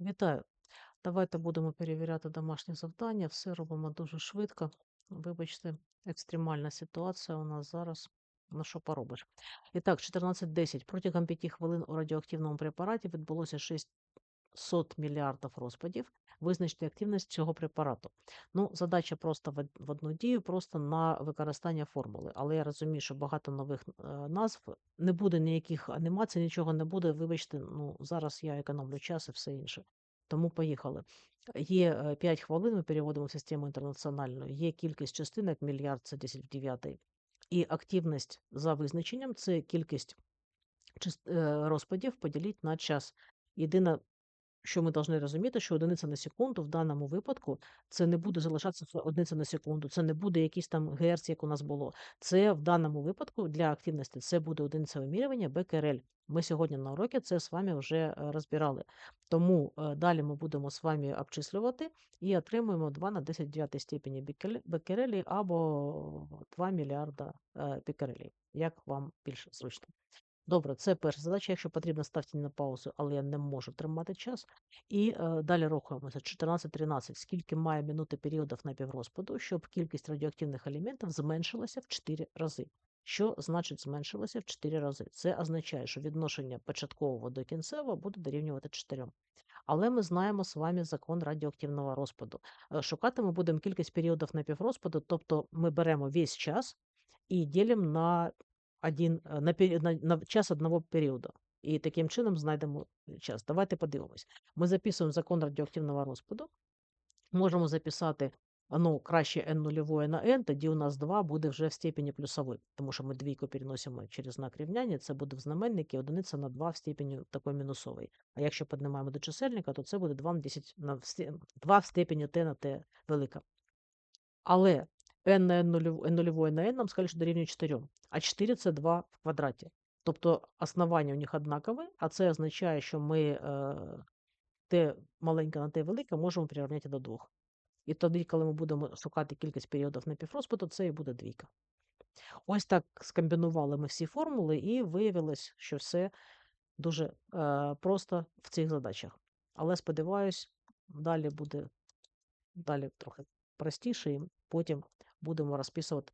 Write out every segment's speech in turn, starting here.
Вітаю! Давайте будемо перевіряти домашнє завдання. Все робимо дуже швидко. Вибачте, екстремальна ситуація у нас зараз. Ну, що поробиш? І так, 14.10. Протягом 5 хвилин у радіоактивному препараті відбулося 600 мільярдів розпадів. Визначте активність цього препарату. Ну, задача просто в одну дію, просто на використання формули. Але я розумію, що багато нових е, назв, не буде ніяких анімацій, нічого не буде. Вибачте, ну зараз я економлю час і все інше. Тому поїхали. Є е, 5 хвилин, ми переводимо в систему інтернаціональну, є кількість частинок, мільярд це 10 в 9. І активність за визначенням це кількість е, розпадів поділіть на час. Єдине, що ми повинні розуміти, що одиниця на секунду в даному випадку це не буде залишатися одиниця на секунду, це не буде якийсь там герц, як у нас було. Це в даному випадку для активності це буде одиниця вимірювання БКРЛ. Ми сьогодні на уроці це з вами вже е, розбирали. Тому е, далі ми будемо з вами обчислювати і отримуємо 2 на 10 в 9 степені бекерелі або 2 мільярда е, бекерелі, як вам більше зручно. Добре, це перша задача. Якщо потрібно, ставте на паузу, але я не можу тримати час. І е, далі рухаємося. 14-13. Скільки має минути періодів напіврозпаду, щоб кількість радіоактивних елементів зменшилася в 4 рази. Що значить зменшилося в 4 рази? Це означає, що відношення початкового до кінцевого буде дорівнювати 4. Але ми знаємо з вами закон радіоактивного розпаду. Е, Шукати ми будемо кількість періодів напіврозпаду, тобто ми беремо весь час і ділимо на один, е, на, на, на час одного періоду. І таким чином знайдемо час. Давайте подивимось. Ми записуємо закон радіоактивного розпаду. Можемо записати ну, краще n нульової на n, тоді у нас 2 буде вже в степені плюсової, тому що ми двійку переносимо через знак рівняння, це буде в знаменнику одиниця на 2 в степені такої мінусової. А якщо піднімаємо до чисельника, то це буде 2 на 10 на 2 в степені t на t велика. Але n на n, нульов- n нульової на n нам сказали, що дорівнює 4. А 4 це 2 в квадраті. Тобто основання у них однакове, а це означає, що ми е, t маленьке на t велике можемо прирівняти до 2. І тоді, коли ми будемо шукати кількість періодів напіврозпаду, це і буде двійка. Ось так скомбінували ми всі формули, і виявилось, що все дуже е, просто в цих задачах. Але сподіваюсь, далі буде далі трохи простіше, і потім будемо розписувати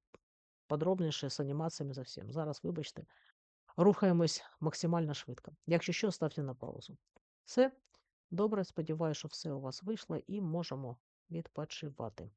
подробніше з анімаціями за всім. Зараз, вибачте, рухаємось максимально швидко. Якщо що, ставте на паузу. Все добре, сподіваюся, що все у вас вийшло і можемо відпочивати.